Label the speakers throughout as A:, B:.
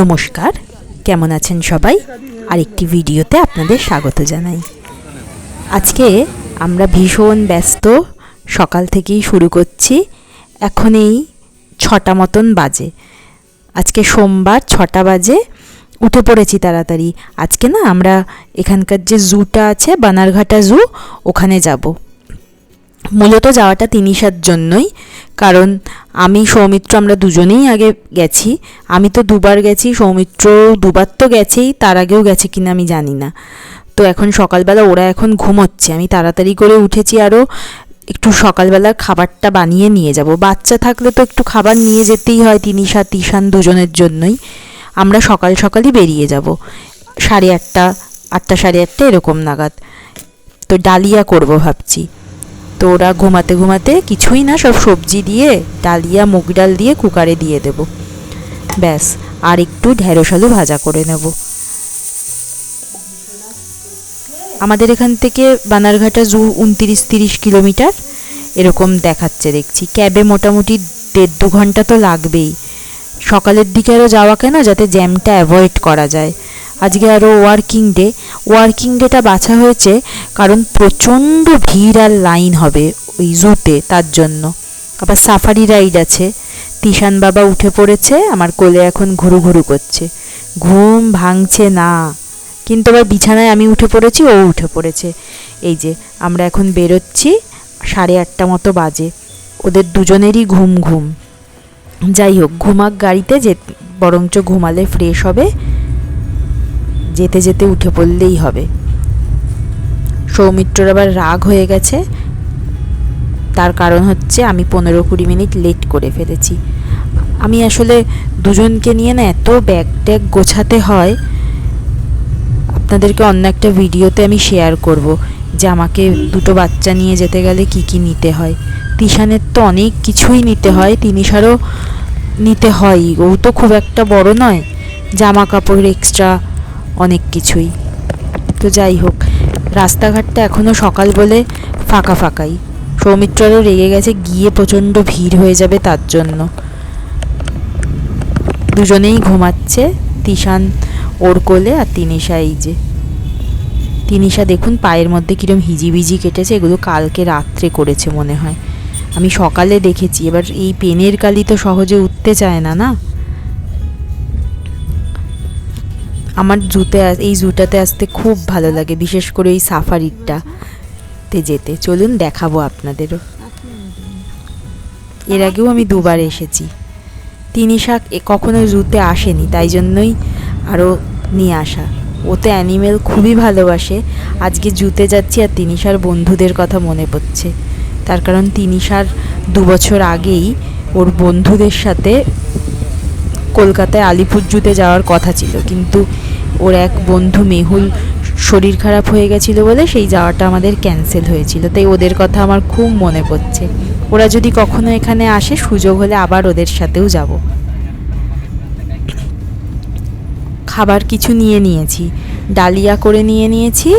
A: নমস্কার, কেমন আছেন সবাই? আরেকটি ভিডিওতে আপনাদের স্বাগত জানাই। আজকে আমরা ভীষণ ব্যস্ত, সকাল থেকেই শুরু করছি। এখন এই ছটা মতন বাজে। আজকে সোমবার ছটা বাজে, উঠে পড়েছি তাড়াতাড়ি। আজকে না আমরা এখানকার যে জুটা আছে, বানারঘাটা জু, ওখানে যাব। মূলত যাওয়াটা তিনিশার জন্যই, কারণ আমি সৌমিত্র, আমরা দুজনেই আগে গেছি। আমি তো দুবার গেছি, সৌমিত্র দুবার তো গেছেই, তার আগেও গেছে কিনা আমি জানি না। তো এখন সকালবেলা ওরা এখন ঘুমোচ্ছে, আমি তাড়াতাড়ি করে উঠেছি আরও একটু সকালবেলার খাবারটা বানিয়ে নিয়ে যাব। বাচ্চা থাকলে তো একটু খাবার নিয়ে যেতেই হয় তিনি তিনিশা, তিশান দুজনের জন্যই। আমরা সকাল সকালই বেরিয়ে যাব। সাড়ে আটটা আটটা সাড়ে আটটা এরকম নাগাদ। তো ডালিয়া করব ভাবছি। তো ওরা ঘুমাতে ঘুমাতে কিছুই না, সব সবজি দিয়ে, ডালিয়া, মুগ ডাল দিয়ে কুকারে দিয়ে দেব। ব্যাস, আর একটু ঢেঁড়স আলু ভাজা করে নেব। আমাদের এখান থেকে বানারঘাটা জু উনতিরিশ তিরিশ কিলোমিটার, এরকম দেখাচ্ছে, দেখছি। ক্যাবে মোটামুটি দেড় দু ঘণ্টা তো লাগবেই। সকালের দিকে আরও যাওয়া কেন? যাতে জ্যামটা অ্যাভয়েড করা যায়। আজকে আরও ওয়ার্কিং ডে ওয়ার্কিং ডেটা বাছা হয়েছে কারণ প্রচণ্ড ভিড় আর লাইন হবে ওই জুতে তার জন্য। আবার সাফারি রাইড আছে। তিশান বাবা উঠে পড়েছে, আমার কোলে এখন ঘুরু ঘুরু করছে। ঘুম ভাঙছে না। কিন্তু আবার বিছানায় আমি উঠে পড়েছি, ও উঠে পড়েছে। এই যে, আমরা এখন বেরোচ্ছি সাড়ে আটটা মতো বাজে। ওদের দুজনেরই ঘুম ঘুম। যাই হোক, ঘুমাক গাড়িতে যে, বরঞ্চ ঘুমালে ফ্রেশ হবে। যেতে যেতে উঠে পড়লেই হবে। সৌমিত্রর আবার রাগ হয়ে গেছে। তার কারণ হচ্ছে আমি পনেরো কুড়ি মিনিট লেট করে ফেলেছি। আমি আসলে দুজনকে নিয়ে না এত ব্যাগ ট্যাগ গোছাতে হয়। আপনাদেরকে অন্য একটা ভিডিওতে আমি শেয়ার করব যে আমাকে দুটো বাচ্চা নিয়ে যেতে গেলে কি কি নিতে হয়। তিশানের তো অনেক কিছুই নিতে হয়, তিনিশারও নিতে হয়। ও তো খুব একটা বড় নয়। জামা কাপড় এক্সট্রা অনেক কিছুই। তো যাই হোক, রাস্তাঘাটটা এখনও সকাল বলে ফাঁকা ফাঁকাই। সৌমিত্ররও রেগে গেছে, গিয়ে প্রচণ্ড ভিড় হয়ে যাবে তার জন্য। দুজনেই ঘুমাচ্ছে, তিশান ওর কোলে আর তিনিশা এই যে। তিনিশা দেখুন পায়ের মধ্যে কিরম হিজিবিজি কেটেছে, এগুলো কালকে রাত্রে করেছে মনে হয়। আমি সকালে দেখেছি, এবার এই পেনের কালি তো সহজে উঠতে চায় না না? আমার জুতে এই জুটাতে আসতে খুব ভালো লাগে, বিশেষ করে এই সাফারিটা তে যেতে। চলুন দেখাবো আপনাদেরও। এর আগেও আমি দুবার এসেছি। তিনি শাক কখনো জুতে আসেনি, তাই জন্যই আরও নিয়ে আসা। ও তো অ্যানিমেল খুবই ভালোবাসে। আজকে জুতে যাচ্ছি আর তিনিশার বন্ধুদের কথা মনে পড়ছে। তার কারণ তিনিশার দু বছর আগেই ওর বন্ধুদের সাথে কলকাতায় আলিপুর জুতে যাওয়ার কথা ছিল। কিন্তু ওর এক বন্ধু মেহুল শরীর খারাপ হয়ে গেছিল বলে সেই যাওয়াটা আমাদের ক্যান্সেল হয়েছিল। তাই ওদের কথা আমার খুব মনে পড়ছে। ওরা যদি কখনো এখানে আসে, সুযোগ হলে আবার ওদের সাথেও যাব। খাবার কিছু নিয়ে নিয়েছি। ডালিয়া করে নিয়ে নিয়েছি।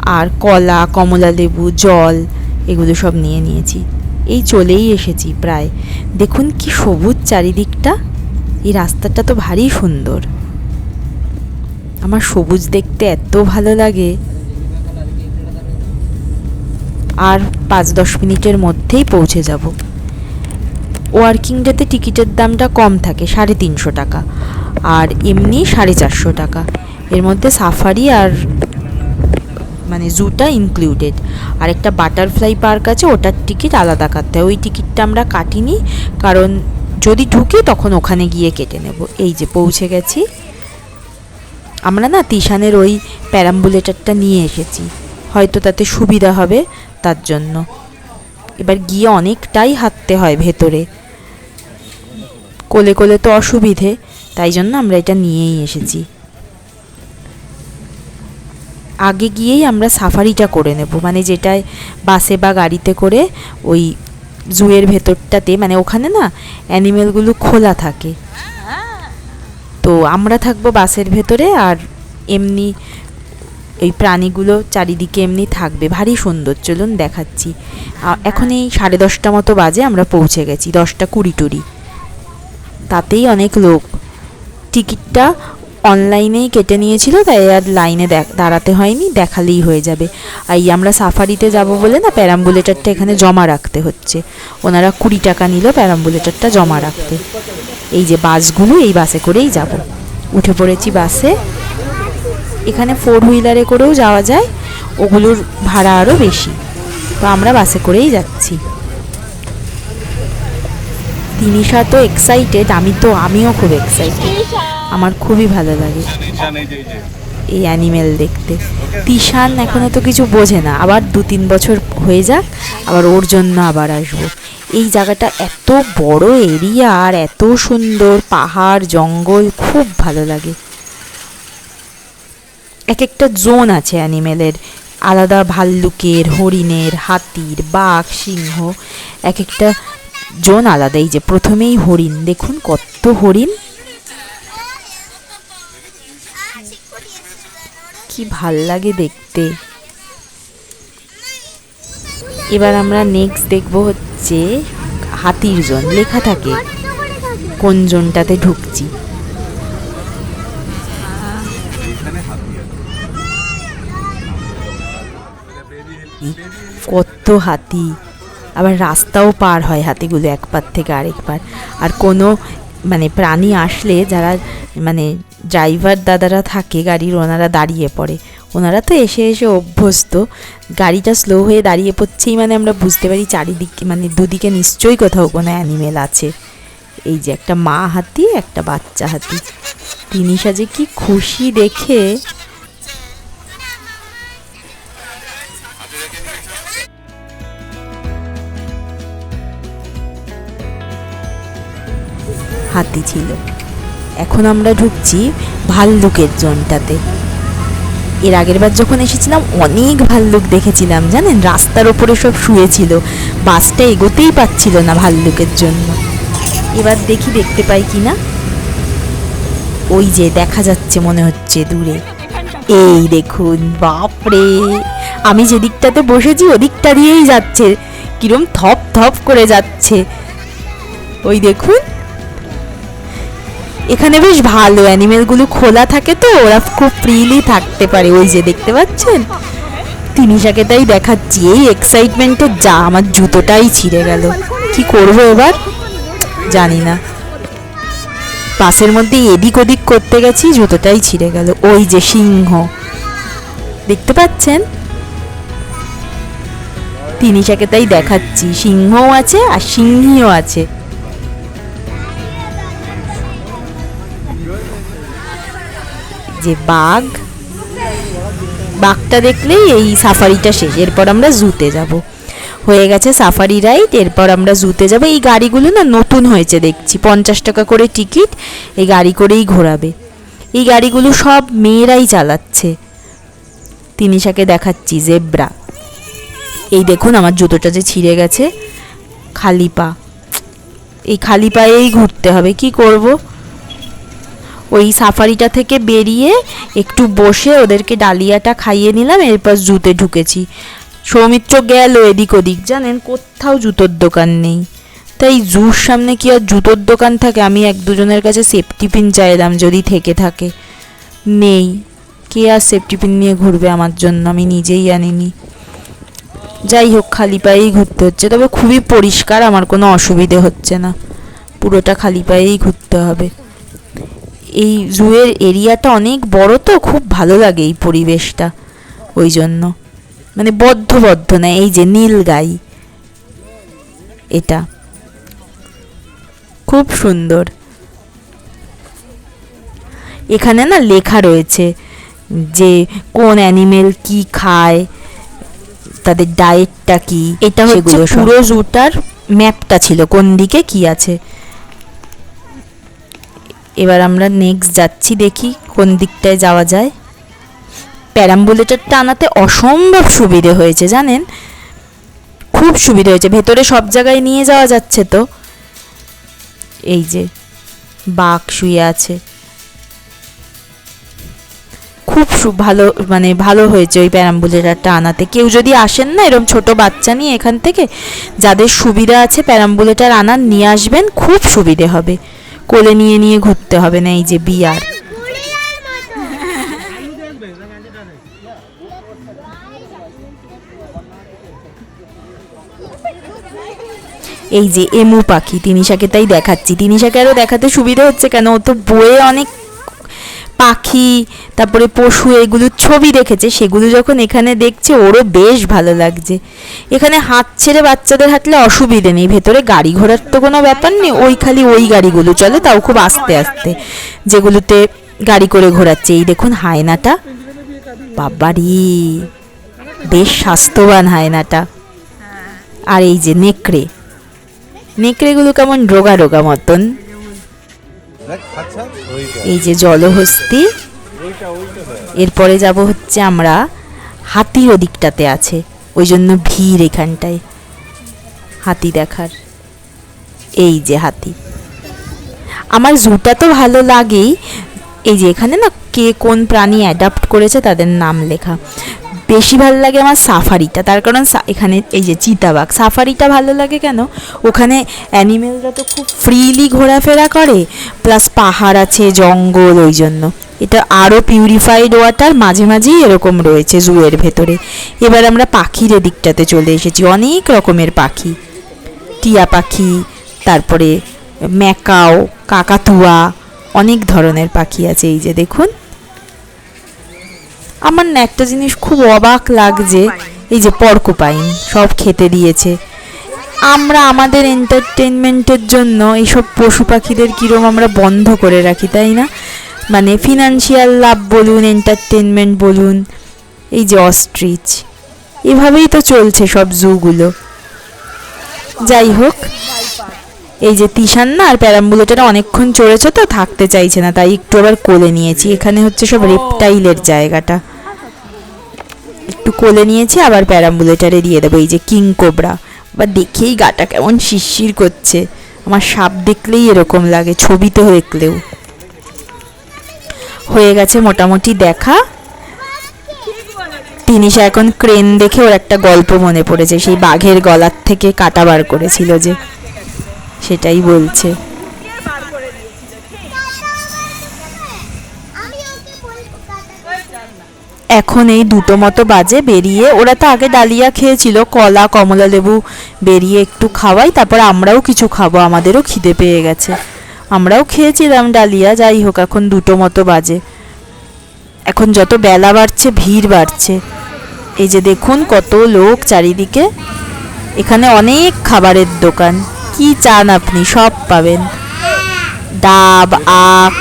A: আর কলা, কমলা লেবু, জল এগুলো সব নিয়ে নিয়েছি। এই চলেই এসেছি প্রায়। দেখুন কি সবুজ চারিদিকটা। এই রাস্তাটা তো ভারী সুন্দর। আমার সবুজ দেখতে এত ভালো লাগে। আর পাঁচ দশ মিনিটের মধ্যেই পৌঁছে যাব। ওয়ার্কিং ডেতে টিকিটের দামটা কম থাকে, সাড়ে তিনশো টাকা। আর এমনি সাড়ে চারশো টাকা। এর মধ্যে সাফারি আর মানে জুটা ইনক্লুডেড আর একটা বাটারফ্লাই পার্ক আছে, ওটার টিকিট আলাদা কাটতে হয়। ওই টিকিটটা আমরা কাটিনি, কারণ যদি ঢুকি তখন ওখানে গিয়ে কেটে নেব। এই যে পৌঁছে গেছি। আমরা না তিশানের ওই প্যারাম্বুলেটারটা নিয়ে এসেছি। হয়তো তাতে সুবিধা হবে তার জন্য। এবার গিয়ে অনেকটাই হাঁটতে হয় ভেতরে। কোলে কোলে তো অসুবিধে, তাই জন্য আমরা এটা নিয়েই এসেছি। আগে গিয়েই আমরা সাফারিটা করে নেব মানে যেটায় বাসে বা গাড়িতে করে ওই জুয়ের ভেতরটাতে মানে ওখানে না অ্যানিমেলগুলো খোলা থাকে। তো আমরা থাকব বাসের ভেতরে আর এমনি এই প্রাণীগুলো চারিদিকে এমনি থাকবে। ভারী সুন্দর, চলুন দেখাচ্ছি। এখন এই সাড়ে দশটা মতো বাজে, আমরা পৌঁছে গেছি, দশটা কুড়ি টুড়ি তাতেই অনেক লোক। টিকিটটা অনলাইনেই কেটে নিয়েছিল, তাই আর লাইনে দাঁড়াতে হয়নি, দেখালেই হয়ে যাবে। আর এই আমরা সাফারিতে যাব বলে না, প্যারাম্বুলেটারটা এখানে জমা রাখতে হচ্ছে। ওনারা কুড়ি টাকা নিল প্যারাম্বুলেটারটা জমা রাখতে। এই যে বাসগুলো, এই বাসে করেই যাব। উঠে পড়েছি বাসে। এখানে ফোর হুইলারে করেও যাওয়া যায়, ওগুলোর ভাড়া আরও বেশি। তো আমরা বাসে করেই যাচ্ছি। তিনিশা তো এক্সাইটেড আমি তো, আমিও খুব এক্সাইটেড আমার খুবই ভালো লাগে।
B: এই
A: অ্যানিমেল দেখতে। তিশান এখনও তো কিছু বোঝে না। আবার দু তিন বছর হয়ে যাক, আবার ওর জন্য আবার আসব। এই জায়গাটা এত বড় এরিয়া আর এত সুন্দর পাহাড়, জঙ্গল, খুব ভালো লাগে। এক একটা জোন আছে অ্যানিমেলের। আলাদা ভাল্লুকের, হরিণের, হাতির, বাঘ, সিংহ। এক একটা জোন আলাদা এই যে প্রথমেই হরিণ। দেখুন কত হরিণ। কি ভালো লাগে দেখতে। এবার আমরা নেক্সট দেখব হচ্ছে হাতির জোন, লেখা থাকে, কোন জোনটাতে ঢুকছি। কত হাতি, আবার রাস্তাও পার হয় হাতিগুলো এক পার থেকে আরেক পার আর কোনো মানে প্রাণী আসলে যারা মানে ড্রাইভার দাদারা থাকে গাড়ির, ওনারা দাঁড়িয়ে পড়ে। ওনারা তো এসে এসে অভ্যস্ত। গাড়িটা স্লো হয়ে দাঁড়িয়ে পড়ছেই মানে আমরা বুঝতে পারি চারিদিকে মানে দুদিকে নিশ্চয়ই কোথাও কোনো অ্যানিমেল আছে। এই যে একটা মা হাতি, একটা বাচ্চা হাতি। তিনিশা যে কি খুশি দেখে। হাতি ছিল। এখন আমরা ঢুকছি ভাল্লুকের জোনটাতে। এর আগের বার যখন এসেছিলাম, অনেক ভাল্লুক দেখেছিলাম, জানেন? রাস্তার ওপরে সব শুয়েছিল বাসটা এগোতেই পাচ্ছিল না ভাল্লুকের জন্য। এবার দেখি দেখতে পাই কি না? ওই যে দেখা যাচ্ছে মনে হচ্ছে দূরে। এই দেখুন, বাপরে! আমি যেদিকটাতে বসেছি, ওদিকটা দিয়েই যাচ্ছে। কিরম থপ থপ করে যাচ্ছে। ওই দেখুন এখানে বেশ ভালো অ্যানিমেলগুলো খোলা থাকে তো, ওরা খুব ফ্রিলি থাকতে পারে। ওই যে দেখতে পাচ্ছেন? তিনিশাকে তাই দেখাচ্ছি, এই এক্সাইটমেন্টে যা, আমার জুতোটাই ছিঁড়ে গেল। কি করব এবার? জানি না। পাশের মধ্যে এদিক ওদিক করতে গেছি, জুতোটাই ছিঁড়ে গেল। ওই যে সিংহ। দেখতে পাচ্ছেন? তিনিশাকে তাই দেখাচ্ছি, সিংহও আছে আর সিংহীও আছে। যে বাঘ, বাঘটা দেখলেই এই সাফারিটা শেষ। এরপর আমরা জুতে যাব। হয়ে গেছে সাফারি রাইড, এরপর আমরা জুতে যাব। এই গাড়িগুলো না নতুন হয়েছে দেখছি। পঞ্চাশ টাকা করে টিকিট, এই গাড়ি করেই ঘোরাবে। এই গাড়িগুলো সব মেয়েরাই চালাচ্ছে। তিনিশাকে দেখাচ্ছি, জেব্রা। এই দেখুন আমার জুতোটা যে ছিঁড়ে গেছে। খালি পা। এই খালি পায়েই ঘুরতে হবে। কি করব? ওই সাফারিটা থেকে বেরিয়ে একটু বসে ওদেরকে ডালিয়াটা খাইয়ে নিলাম, এরপর জুতে ঢুকেছি। সৌমিত্র গেল এদিক ওদিক, জানেন? কোথাও জুতোর দোকান নেই। তাই জুর সামনে কি আর জুতোর দোকান থাকে? আমি এক দুজনের কাছে সেফটি পিন চাইলাম যদি থেকে থাকে। নেই। কে আর সেফটি পিন নিয়ে ঘুরবে আমার জন্য? আমি নিজেই আনিনি। যাই হোক, খালি পায়েই ঘুরতে হচ্ছে। তবে খুবই পরিষ্কার, আমার কোনো অসুবিধে হচ্ছে না। পুরোটা খালি পায়েই ঘুরতে হবে। এই জুয়ের এরিয়াটা অনেক বড় তো খুব ভালো লাগে এই পরিবেশটা ওই জন্য। মানে বদ্ধ বদ্ধ না এই যে নীল গাই এটা। খুব সুন্দর। এখানে না লেখা রয়েছে যে কোন অ্যানিমেল কি খায় তাদের ডায়েটটা কি এটা হচ্ছে পুরো জুটার ম্যাপটা ছিল কোন দিকে কি আছে। এবার আমরা নেক্সট যাচ্ছি, দেখি কোন দিকটায় যাওয়া যায়। প্যারাম্বুলেটারটা আনাতে অসম্ভব সুবিধে হয়েছে, জানেন? খুব সুবিধে হয়েছে, ভেতরে সব জায়গায় নিয়ে যাওয়া যাচ্ছে তো। এই যে, বাঘ শুয়ে আছে। খুব ভালো মানে ভালো হয়েছে ওই প্যারাম্বুলেটারটা আনাতে কেউ যদি আসেন না এরকম ছোট বাচ্চা নিয়ে এখান থেকে, যাদের সুবিধা আছে প্যারাম্বুলেটার আনার, নিয়ে আসবেন, খুব সুবিধে হবে। কোলে নিয়ে নিয়ে ঘুরতে হবে না এই যে বিয়ার। এই যে এমু পাখি, তিনিশাকে তাই দেখাচ্ছি। তিনিশাকে আরও দেখাতে সুবিধা হচ্ছে কেন? ও তো বয়ে অনেক পাখি, তারপরে পশু এগুলোর ছবি দেখেছে। সেগুলো যখন এখানে দেখছে, ওরও বেশ ভালো লাগছে। এখানে হাত ছেড়ে বাচ্চাদের হাঁটলে অসুবিধে নেই, ভেতরে গাড়ি ঘোড়ার তো কোনো ব্যাপার নেই, ওই খালি ওই গাড়িগুলো চলে, তাও খুব আস্তে আস্তে। যেগুলোতে গাড়ি করে ঘোরাচ্ছে, এই দেখুন হায়নাটা। বাবারি, বেশ স্বাস্থ্যবান হায়নাটা। আর এই যে নেকড়ে, নেকড়েগুলো কেমন রোগা রোগা মতন। এই যে জলহস্তি। এরপরে যাব হচ্ছে আমরা হাতির ওদিকটাতে আছে, ওই জন্য ভিড় এখানটায়, হাতি দেখার, এই যে হাতি আমার জুটা তো ভালো লাগেই, এই যে এখানে না কে কোন প্রাণী অ্যাডাপ্ট করেছে তাদের নাম লেখা বেশি ভালো লাগে আমার সাফারিটা। তার কারণ এখানে এই যে চিতাবাঘ, সাফারিটা ভালো লাগে কেন? ওখানে অ্যানিমেলরা তো খুব ফ্রিলি ঘোরাফেরা করে প্লাস পাহাড় আছে, জঙ্গল, ওই জন্য। এটা আরও পিউরিফাইড ওয়াটার মাঝে মাঝেই এরকম রয়েছে জুয়ের ভেতরে। এবার আমরা পাখির দিকটাতে চলে এসেছি, অনেক রকমের পাখি। টিয়া পাখি, তারপরে ম্যাকাও, কাকাতুয়া, অনেক ধরনের পাখি আছে এই যে দেখুন। আমার না একটা জিনিস খুব অবাক লাগছে, এই যে পর্কোপাইন, সব খেতে দিয়েছে। আমরা আমাদের এন্টারটেনমেন্টের জন্য এইসব পশু পাখিদের কিরম আমরা বন্ধ করে রাখি, তাই না? মানে ফিনান্সিয়াল লাভ বলুন এন্টারটেনমেন্ট বলুন, এই যে অস্ট্রিচ এভাবেই তো চলছে সব জুগুলো যাই হোক এই যে তিশান না আর প্যারাম্বুলেটারা অনেকক্ষণ চড়েছে তো, থাকতে চাইছে না, তাই একটু আবার কোলে নিয়েছি। এখানে হচ্ছে সব রেপটাইলের জায়গাটা। একটু কোলে নিয়েছি, আবার প্যারাম্বুলেটারে দিয়ে দেবো, এই যে কিং কোবরা বা দেখেই গাটা কেমন শিরশির করছে। আমার সাপ দেখলেই এরকম লাগে ছবিতে দেখলেও। হয়ে গেছে মোটামুটি দেখা। তিনিশা এখন ক্রেন দেখে ওর একটা গল্প মনে পড়েছে, সেই বাঘের গলার থেকে কাটা বার করেছিল যে সেটাই বলছে। এখন এই দুটো মতো বাজে, বেরিয়ে ওরা তো আগে ডালিয়া খেয়েছিল, কলা, কমলা লেবু, বেরিয়ে একটু খাওয়াই, তারপর আমরাও কিছু খাব, আমাদেরও খিদে পেয়ে গেছে। আমরাও খেয়েছিলাম ডালিয়া, যাই হোক, এখন দুটো মতো বাজে। এখন যত বেলা বাড়ছে, ভিড় বাড়ছে। এই যে দেখুন, কত লোক চারিদিকে। এখানে অনেক খাবারের দোকান। কি চান আপনি? সব পাবেন। ডাব, আখ।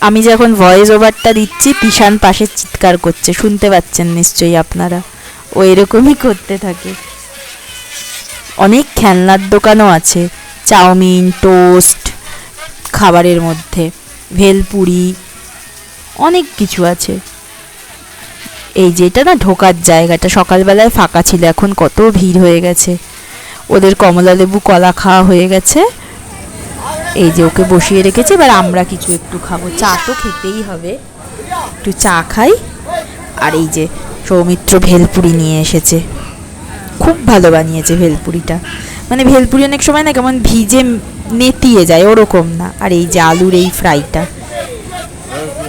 A: আমি যখন ভয়েস ওভারটা দিচ্ছি তিশান পাশে চিৎকার করছে। শুনতে পাচ্ছেন নিশ্চয়ই আপনারা। ও এরকমই করতে থাকে। অনেক খেলনার দোকানও আছে। চাউমিন, টোস্ট, খাবারের মধ্যে। ভেলপুরি, অনেক কিছু আছে। এই যেটা না ঢোকার জায়গাটা, সকালবেলায় ফাঁকা ছিল, এখন কত ভিড় হয়ে গেছে। ওদের কমলা লেবু, কলা খাওয়া হয়ে গেছে। এই যে ওকে বসিয়ে রেখেছে, এবার আমরা কিছু একটু খাব। চা তো খেতেই হবে। একটু চা খাই। আর এই যে সৌমিত্র ভেলপুরি নিয়ে এসেছে। খুব ভালো বানিয়েছে ভেলপুরিটা। মানে ভেলপুরি অনেক সময় না কেমন ভিজে নেতিয়ে যায়, ওরকম না। আর এই যে আলুর এই ফ্রাইটা।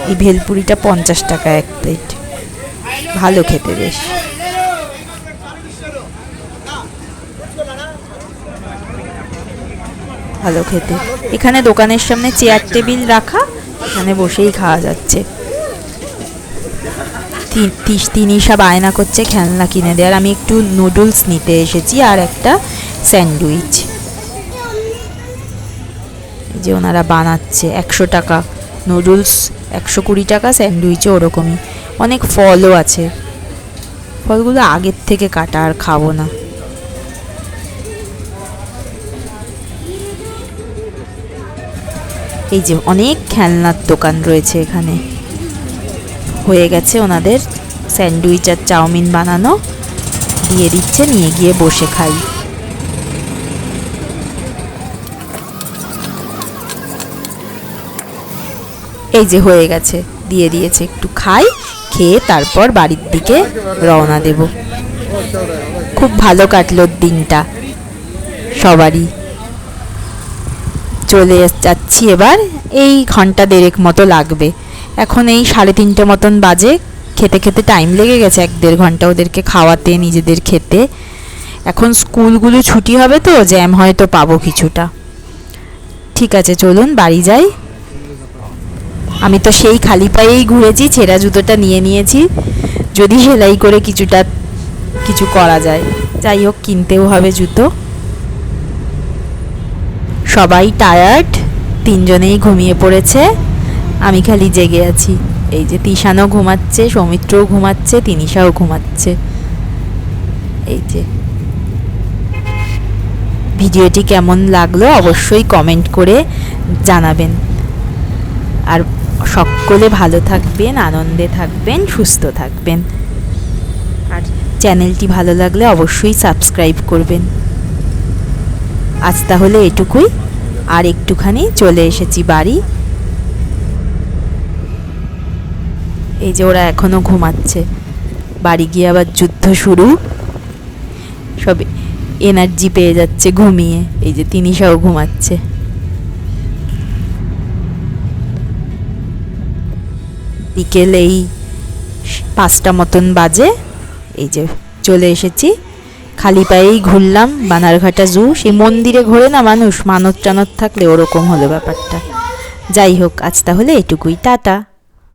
A: এই ভেলপুরিটা পঞ্চাশ টাকা এক প্লেট। ভালো খেতে বেশ। ভালো খেতে। এখানে দোকানের সামনে চেয়ার টেবিল রাখা, এখানে বসেই খাওয়া যাচ্ছে। তি- তিস- তিনিশা বায়না করছে, খেলনা কিনে দেওয়ার আমি একটু নুডলস নিতে এসেছি আর একটা স্যান্ডউইচ। যে ওনারা বানাচ্ছে, একশো টাকা নুডলস একশো কুড়ি টাকা স্যান্ডউইচও ওরকমই। অনেক ফলও আছে। ফলগুলো আগের থেকে কাটা, আর খাব না। এই যে অনেক খেলনার দোকান রয়েছে এখানে। হয়ে গেছে ওনাদের স্যান্ডউইচ আর চাউমিন বানানো। দিয়ে দিচ্ছে, নিয়ে গিয়ে বসে খাই। এই যে হয়ে গেছে, দিয়ে দিয়েছে একটু খাই, খেয়ে তারপর বাড়ির দিকে রওনা দেব। খুব ভালো কাটলো দিনটা। সবারই চলে যাচ্ছি এবার। এই ঘণ্টা দেড়েক মতো লাগবে। এখন এই সাড়ে তিনটে মতন বাজে। খেতে খেতে টাইম লেগে গেছে এক দেড় ঘণ্টা ওদেরকে খাওয়াতে, নিজেদের খেতে। এখন স্কুলগুলো ছুটি হবে তো, জ্যাম হয়তো পাবো কিছুটা। ঠিক আছে, চলুন, বাড়ি যাই। আমি তো সেই খালি পায়েই ঘুরেছি, ছেঁড়া জুতোটা নিয়ে নিয়েছি। যদি সেলাই করে কিছুটা, কিছু করা যায়। যাই হোক, কিনতেও হবে জুতো। সবাই টায়ার্ড তিনজনেই ঘুমিয়ে পড়েছে। আমি খালি জেগে আছি। এই যে তিশানও ঘুমাচ্ছে, সৌমিত্রও ঘুমাচ্ছে, তিনিশাও ঘুমাচ্ছে। এই যে। ভিডিওটি কেমন লাগল অবশ্যই কমেন্ট করে জানাবেন। আর সকলে ভালো থাকবেন, আনন্দে থাকবেন, সুস্থ থাকবেন। আর চ্যানেলটি ভালো লাগলে অবশ্যই সাবস্ক্রাইব করবেন। আজ তাহলে এটুকুই। আর একটুখানি চলে এসেছি বাড়ি। এই যে ওরা এখনও ঘুমাচ্ছে। বাড়ি গিয়ে আবার যুদ্ধ শুরু। সব এনার্জি পেয়ে যাচ্ছে ঘুমিয়ে। এই যে তিনিশাও ঘুমাচ্ছে। বিকেল এই পাঁচটা মতন বাজে। এই যে চলে এসেছি। খালি পায়েই ঘুরলাম, বানারঘাটা জু, সেই মন্দিরে ঘোরে না মানুষ, মানত টানত থাকলে ওরকম হলো ব্যাপারটা। যাই হোক, আজ তাহলে এটুকুই, টাটা।